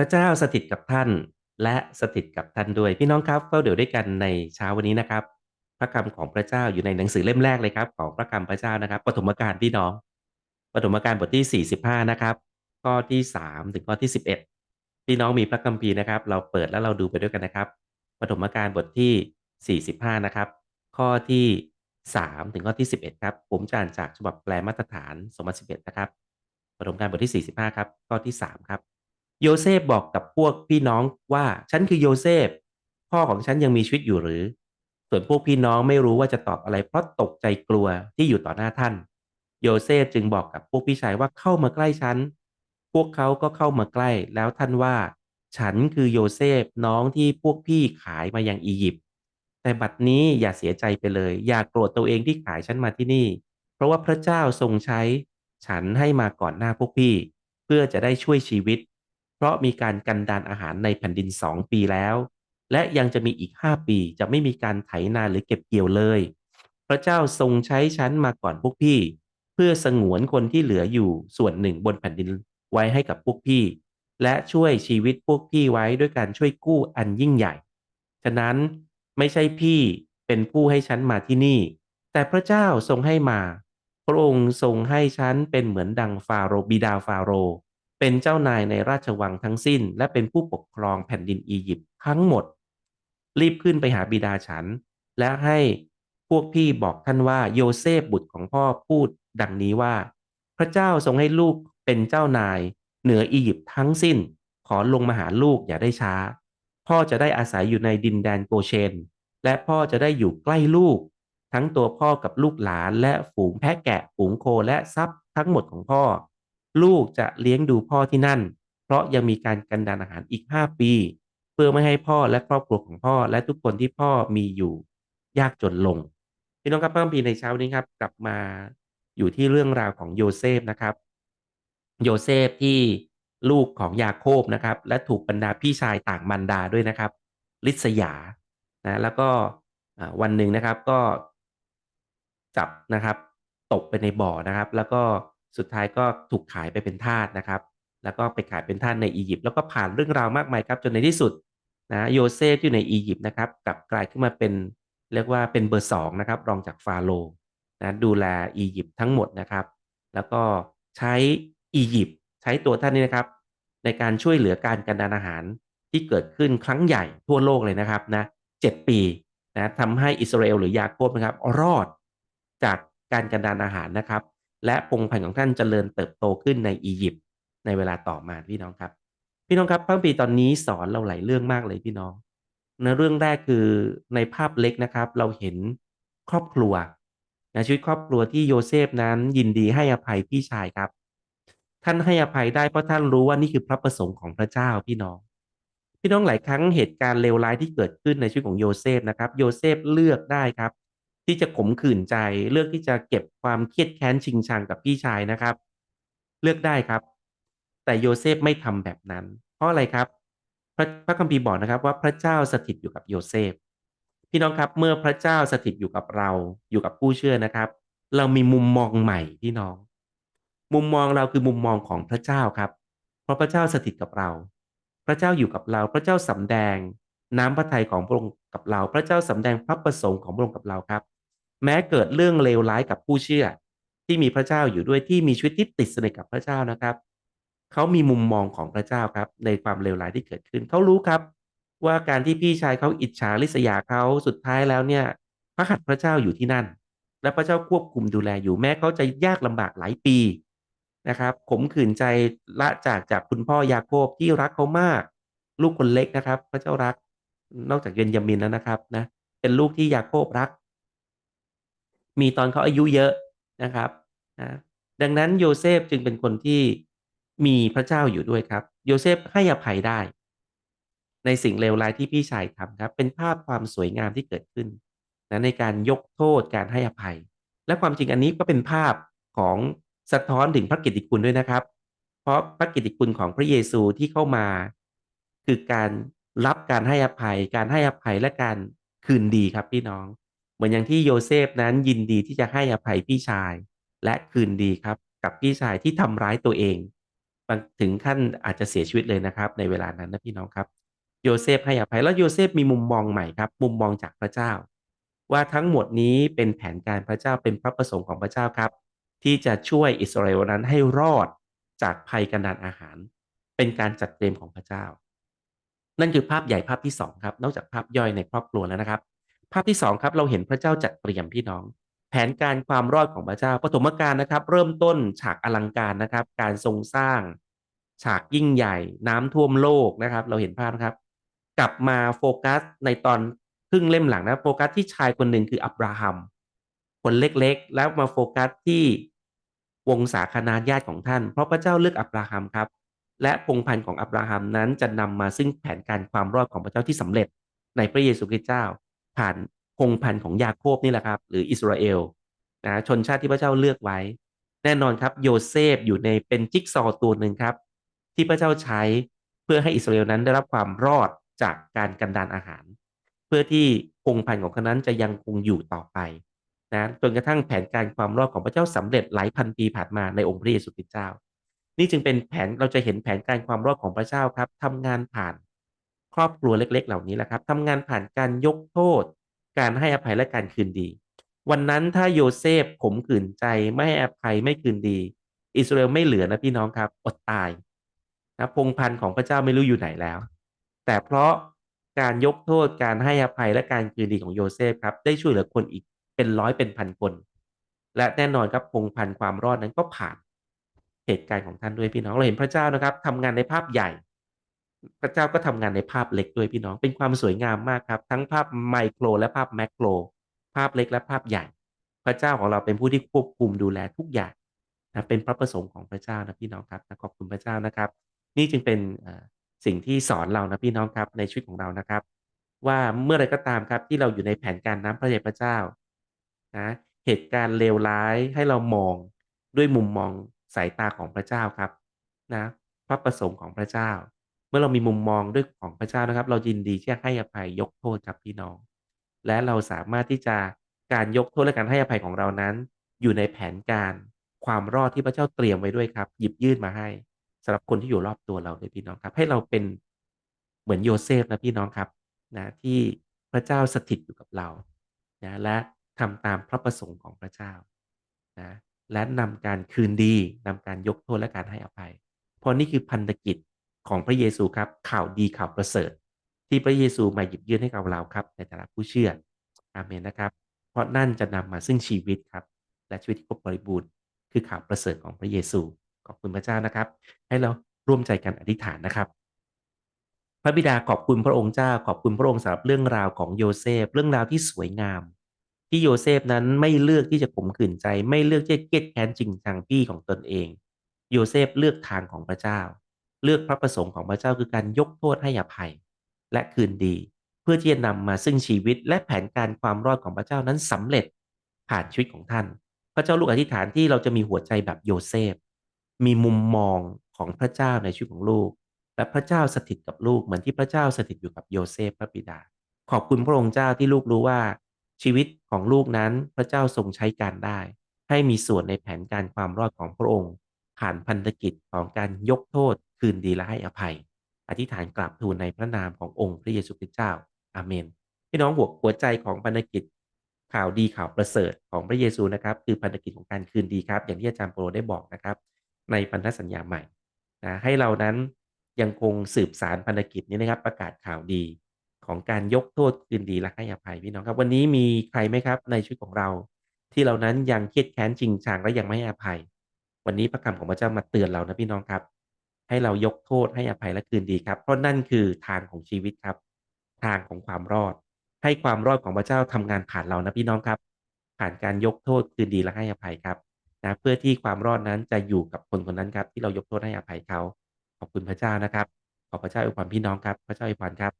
พระเจ้าสถิตกับท่าน และสถิตกับท่านด้วย พี่น้องครับเฝ้าเดี๋ยวด้วยกันในเช้าวันนี้นะครับ พระคำของพระเจ้าอยู่ในหนังสือเล่มแรกเลยครับของพระคำพระเจ้านะครับปฐมกาลพี่น้องปฐมกาลบทที่ 45 นะครับ ข้อที่ 3 ถึงข้อที่ 11 พี่น้องมีพระคัมภีร์นะครับ เราเปิดแล้วเราดูไปด้วยกันนะครับปฐมกาลบทที่ 45 นะครับ ข้อที่ 3 ถึงข้อที่ 11 ครับ ผมจะอ่านจากฉบับแปลมาตรฐาน 2011 นะครับปฐมกาลบทที่ 45 ครับ ข้อที่ 3 ครับ โยเซฟบอกกับพวกพี่น้องว่าฉันคือโยเซฟ พ่อของฉันยังมีชีวิตอยู่หรือ ส่วนพวกพี่น้องไม่รู้ว่าจะตอบอะไรเพราะตกใจกลัวที่อยู่ต่อหน้าท่าน โยเซฟจึงบอกกับพวกพี่ชายว่าเข้ามาใกล้ฉัน พวกเขาก็เข้ามาใกล้แล้วท่านว่า ฉันคือโยเซฟน้องที่พวกพี่ขายมายังอียิปต์แต่บัดนี้อย่าเสียใจไปเลย อย่ากโกรธตัวเองที่ขายฉันมาที่นี่ เพราะว่าพระเจ้าทรงใช้ ฉันให้มาก่อนหน้าพวกพี่ เพื่อจะได้ช่วยชีวิต เพราะมีการกันดานอาหารในแผ่นดินสองปีแล้ว และยังจะมีอีกห้าปีจะไม่มีการไถนาหรือเก็บเกี่ยวเลย พระเจ้าทรงใช้ฉันมาก่อนพวกพี่ เพื่อสงวนคนที่เหลืออยู่ส่วนหนึ่งบนแผ่นดินไว้ให้กับพวกพี่ และช่วยชีวิตพวกพี่ไว้ด้วยการช่วยกู้อันยิ่งใหญ่ ฉะนั้นไม่ใช่พี่เป็นผู้ให้ฉันมาที่นี่ แต่พระเจ้าทรงให้มา พระองค์ทรงให้ฉันเป็นเหมือนดังฟาโรบิดาฟาโรห์ เป็นเจ้านายในราชวังทั้งสิ้น และเป็นผู้ปกครองแผ่นดินอียิปต์ทั้งหมด รีบขึ้นไปหาบิดาฉัน และให้พวกพี่บอกท่านว่าโยเซฟบุตรของพ่อพูดดังนี้ว่า พระเจ้าทรงให้ลูกเป็นเจ้านาย เหนืออียิปต์ทั้งสิ้น ขอลงมาหาลูกอย่าได้ช้า พ่อจะได้อาศัยอยู่ในดินแดนโกเชน และพ่อจะได้อยู่ใกล้ลูก ทั้งตัวพ่อกับลูกหลานและฝูงแพะแกะฝูงโคและทรัพย์ทั้งหมดของพ่อ ลูกจะเลี้ยงดูพ่อที่นั่น เพราะยังมีการกันดานอาหารอีกห้าปี เพื่อไม่ให้พ่อและครอบครัวของพ่อและทุกคนที่พ่อมีอยู่ ยากจนลง พี่น้องครับเพิ่มพีในเช้านี้ครับ กลับมาอยู่ที่เรื่องราวของโยเซฟนะครับ โยเซฟที่ลูกของยาโคบนะครับ และถูกบรรดาพี่ชายต่างมันดาด้วยนะครับ ลิษยานะแล้วก็วันหนึ่งนะครับก็จับนะครับ ตกไปในบ่อนะครับ แล้วก็ สุดท้ายก็ถูกขายไปเป็นทาสนะครับ แล้วก็ไปขายเป็นทาสในอียิปต์แล้วก็ผ่านเรื่องราวมากมายครับจนในที่สุดนะโยเซฟที่ในอียิปต์นะครับกลับกลายขึ้นมาเป็นเรียกว่าเป็นเบอร์สองนะครับรองจากฟาโรห์นะดูแลอียิปต์ทั้งหมดนะครับ แล้วก็ใช้อียิปต์ใช้ตัวท่านนี้นะครับ ในการช่วยเหลือการกันดานอาหารที่เกิดขึ้นครั้งใหญ่ทั่วโลกเลยนะครับนะเจ็ดปีนะทำให้อิสราเอลหรือยาโคบนะครับรอดจากการกันดานอาหารนะครับ และพงพันธุ์ของท่านเจริญเติบโตขึ้นในอียิปต์ในเวลาต่อมาพี่น้องครับ พี่น้องครับพระคัมภีตอนนี้สอนเราหลายเรื่องมากเลยพี่น้องในเรื่องแรกคือในภาพเล็กนะครับ เราเห็นครอบครัวนะชีวิตครอบครัวที่โยเซฟนั้นยินดีให้อภัยพี่ชายครับ ท่านให้อภัยได้เพราะท่านรู้ว่านี่คือพระประสงค์ของพระเจ้าพี่น้อง พี่น้องหลายครั้งเหตุการณ์เลวร้ายที่เกิดขึ้นในชีวิตของโยเซฟนะครับ โยเซฟเลือกได้ครับ ที่จะขมขื่นใจ เลือกที่จะเก็บความเครียดแค้นชิงชังกับพี่ชายนะครับ เลือกได้ครับ แต่โยเซฟไม่ทำแบบนั้น เพราะอะไรครับ พระพระคัมภีร์บอกนะครับว่าพระเจ้าสถิตอยู่กับโยเซฟพี่น้องครับเมื่อพระเจ้าสถิตอยู่กับเราอยู่กับผู้เชื่อนะครับ เรามีมุมมองใหม่พี่น้อง มุมมองเราคือมุมมองของพระเจ้าครับ เพราะพระเจ้าสถิตกับเรา พระเจ้าอยู่กับเราพระเจ้าสำแดง น้ำพระทัยของพระองค์กับเรา พระเจ้าสำแดงพระประสงค์ของพระองค์กับเราครับ แม้เกิดเรื่องเลวร้ายกับผู้เชื่อ ที่มีพระเจ้าอยู่ด้วยที่มีชีวิตที่ติดสนิทกับพระเจ้านะครับ เขามีมุมมองของพระเจ้าครับ ในความเลวร้ายที่เกิดขึ้น เขารู้ครับ ว่าการที่พี่ชายเขาอิจฉาริษยาเขาสุดท้ายแล้วเนี่ย พระหัตถ์พระเจ้าอยู่ที่นั่น และพระเจ้าควบคุมดูแลอยู่แม้เขาจะยากลำบากหลายปีนะครับขมขื่นใจละจากจากคุณพ่อยาโคบที่รักเขามาก ลูกคนเล็กนะครับ พระเจ้ารักนอกจากเยนยามินแล้วนะครับนะเป็นลูกที่ยาโคบรัก มีตอนเขาอายุเยอะนะครับนะดังนั้นโยเซฟจึงเป็นคนที่มีพระเจ้าอยู่ด้วยครับ โยเซฟให้อภัยได้ ในสิ่งเลวร้ายที่พี่ชายทำครับ เป็นภาพความสวยงามที่เกิดขึ้นนะในการยกโทษการให้อภัย และความจริงอันนี้ก็เป็นภาพของสะท้อนถึงพระกิตติคุณด้วยนะครับ เพราะพระกิตติคุณของพระเยซูที่เข้ามา คือการรับการให้อภัย การให้อภัยและการคืนดีครับพี่น้อง เหมือนอย่างที่โยเซฟนั้นยินดีที่จะให้อภัยพี่ชาย และคืนดีครับกับพี่ชายที่ทำร้ายตัวเองถึงขั้นอาจจะเสียชีวิตเลยนะครับ ในเวลานั้นนะพี่น้องครับ โยเซฟให้อภัยแล้วโยเซฟมีมุมมองใหม่ครับ มุมมองจากพระเจ้า ว่าทั้งหมดนี้เป็นแผนการพระเจ้าเป็นพระประสงค์ของพระเจ้าครับ ที่จะช่วยอิสราเอลนั้นให้รอดจากภัยกันดานอาหาร เป็นการจัดเตรียมของพระเจ้า นั่นคือภาพใหญ่ภาพที่สองครับนอกจากภาพย่อยในครอบครัวแล้วนะครับ ภาพที่สองครับเราเห็นพระเจ้าจัดเตรียมพี่น้อง แผนการความรอดของพระเจ้าปฐมกาลนะครับ เริ่มต้นฉากอลังการนะครับ การทรงสร้าง ฉากยิ่งใหญ่ น้ำท่วมโลกนะครับ เราเห็นภาพนะครับ กลับมาโฟกัสในตอนครึ่งเล่มหลังนะโฟกัสที่ชายคนหนึ่งคืออับราฮัมคนเล็กๆ แล้วมาโฟกัสที่วงศาคณาญาติของท่าน เพราะพระเจ้าเลือกอับราฮัมครับ และพงศ์พันธุ์ของอับราฮัมนั้นจะนำมาซึ่งแผนการความรอดของพระเจ้าที่สำเร็จในพระเยซูคริสต์เจ้า ผ่านพงพันธุ์ของยาโคบนี่แหละครับ หรืออิสราเอลนะชนชาติที่พระเจ้าเลือกไว้ แน่นอนครับ โยเซฟอยู่ในเป็นจิ๊กซอตัวหนึ่งครับ ที่พระเจ้าใช้เพื่อให้อิสราเอลนั้นได้รับความรอดจากการกันดานอาหาร เพื่อที่พงพันธุ์ของเขานั้นจะยังคงอยู่ต่อไปนะจนกระทั่งแผนการความรอดของพระเจ้าสำเร็จหลายพันปีผ่านมาในองค์พระเยซูคริสต์เจ้า นี่จึงเป็นแผนเราจะเห็นแผนการความรอดของพระเจ้าครับทำงานผ่าน รอบครัวเล็ก ๆ เหล่านี้แหละครับทำงานผ่านการยกโทษ การให้อภัยและการคืนดี วันนั้นถ้าโยเซฟผมขืนใจไม่ให้อภัยไม่คืนดี อิสราเอลไม่เหลือนะพี่น้องครับอดตายนะพงพันธ์ของพระเจ้าไม่รู้อยู่ไหนแล้ว แต่เพราะการยกโทษการให้อภัยและการคืนดีของโยเซฟครับได้ช่วยเหลือคนอีกเป็นร้อยเป็นพันคน และแน่นอนครับพงพันธ์ความรอดนั้นก็ผ่านเหตุการณ์ของท่านด้วยพี่น้องเราเห็นพระเจ้านะครับทำงานในภาพใหญ่ พระเจ้าก็ทำงานในภาพเล็กด้วยพี่น้อง เป็นความสวยงามมากครับ ทั้งภาพไมโคร และภาพแมกโรภาพเล็กและภาพใหญ่ พระเจ้าของเราเป็นผู้ที่ควบคุมดูแลทุกอย่างนะเป็นพระประสงค์ของพระเจ้านะพี่น้องครับนะขอบคุณพระเจ้านะครับ นี่จึงเป็นสิ่งที่สอนเรานะพี่น้องครับในชีวิตของเรานะครับ ว่าเมื่อไรก็ตามครับที่เราอยู่ในแผนการน้ำพระเยซพระเจ้านะเหตุการณ์เลวร้ายให้เรามองด้วยมุมมองสายตาของพระเจ้าครับนะพระประสงค์ของพระเจ้า เมื่อเรามีมุมมองด้วยของพระเจ้านะครับ เรายินดีที่จะให้อภัยยกโทษครับพี่น้อง และเราสามารถที่จะการยกโทษและการให้อภัยของเรานั้น อยู่ในแผนการความรอดที่พระเจ้าเตรียมไว้ด้วยครับ หยิบยื่นมาให้สำหรับคนที่อยู่รอบตัวเราเลยพี่น้องครับ ให้เราเป็นเหมือนโยเซฟนะพี่น้องครับนะที่พระเจ้าสถิตอยู่กับเรานะและทำตามพระประสงค์ของพระเจ้านะและนำการคืนดีนำการยกโทษและการให้อภัย เพราะนี่คือพันธกิจ ของพระเยซูครับข่าวดีข่าวประเสริฐ ที่พระเยซูมาหยิบยื่นให้กับเราครับ ในแต่ละผู้เชื่ออาเมนนะครับ เพราะนั่นจะนำมาซึ่งชีวิตครับ และชีวิตที่ครบบริบูรณ์คือข่าวประเสริฐของพระเยซูขอบคุณพระเจ้านะครับ ให้เราร่วมใจกันอธิษฐานนะครับ พระบิดาขอบคุณพระองค์เจ้าขอบคุณพระองค์สำหรับเรื่องราวของโยเซฟเรื่องราวที่สวยงาม ที่โยเซฟนั้นไม่เลือกที่จะข่มขืนใจ ไม่เลือกที่จะเก็ดแค้นจริงจังพี่ของตนเอง โยเซฟเลือกทางของพระเจ้า เลือกพระประสงค์ของพระเจ้าคือการยกโทษให้อภัย และคืนดี เพื่อที่จะนำมาซึ่งชีวิตและแผนการความรอดของพระเจ้านั้นสำเร็จผ่านชีวิตของท่าน พระเจ้าลูกอธิษฐานที่เราจะมีหัวใจแบบโยเซฟ มีมุมมองของพระเจ้าในชีวิตของลูก และพระเจ้าสถิตกับลูกเหมือนที่พระเจ้าสถิตอยู่กับโยเซฟพระบิดา ขอบคุณพระองค์เจ้าที่ลูกรู้ว่า ชีวิตของลูกนั้นพระเจ้าทรงใช้การได้ ให้มีส่วนในแผนการความรอดของพระองค์ ผ่านพันธกิจของการยกโทษ คืนดีและให้อภัย อธิษฐานกราบทูลในพระนามขององค์พระเยซูคริสต์เจ้า อาเมน พี่น้องหัวหัวใจของพันธกิจข่าวดีข่าวประเสริฐของพระเยซูนะครับ คือพันธกิจของการคืนดีครับ อย่างที่อาจารย์โปรได้บอกนะครับ ในพันธสัญญาใหม่นะให้เรานั้นยังคงสืบสารพันธกิจนี้นะครับ ประกาศข่าวดีของการยกโทษคืนดีและให้อภัยพี่น้องครับ วันนี้มีใครไหมครับในชีวิตของเรา ที่เรานั้นยังเครียดแค้นจริงจังและยังไม่ให้อภัย วันนี้พระคำของพระเจ้ามาเตือนเรานะพี่น้องครับ ให้เรายกโทษให้อภัยและคืนดีครับ เพราะนั่นคือทางของชีวิตครับ ทางของความรอด ให้ความรอดของพระเจ้าทำงานผ่านเรานะพี่น้องครับ ผ่านการยกโทษคืนดีและให้อภัยครับนะเพื่อที่ความรอดนั้นจะอยู่กับคนคนนั้นครับ ที่เรายกโทษให้อภัยเขาขอบคุณพระเจ้านะครับ ขอพระเจ้าอวยพรพี่น้องครับ พระเจ้าอวยพรครับ